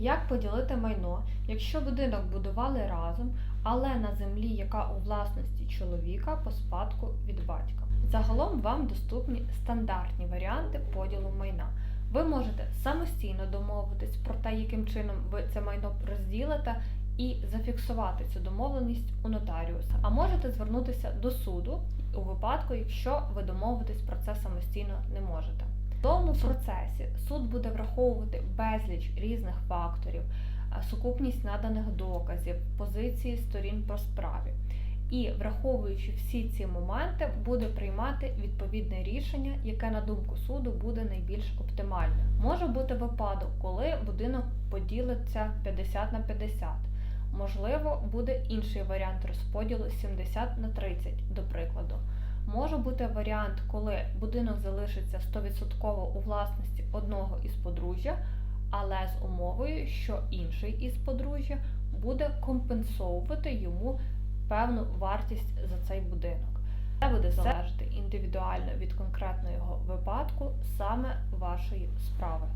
Як поділити майно, якщо будинок будували разом, але на землі, яка у власності чоловіка по спадку від батька? Загалом вам доступні стандартні варіанти поділу майна. Ви можете самостійно домовитись про те, яким чином ви це майно розділите, і зафіксувати цю домовленість у нотаріуса. А можете звернутися до суду у випадку, якщо ви домовитись про це самостійно не можете. В тому процесі суд буде враховувати безліч різних факторів, сукупність наданих доказів, позиції сторін по справі. І враховуючи всі ці моменти, буде приймати відповідне рішення, яке на думку суду буде найбільш оптимальним. Може бути випадок, коли будинок поділиться 50 на 50. Можливо, буде інший варіант розподілу 70 на 30, до прикладу. Може бути варіант, коли будинок залишиться 100% у власності одного із подружжя, але з умовою, що інший із подружжя буде компенсовувати йому певну вартість за цей будинок. Це буде залежати індивідуально від конкретного випадку саме вашої справи.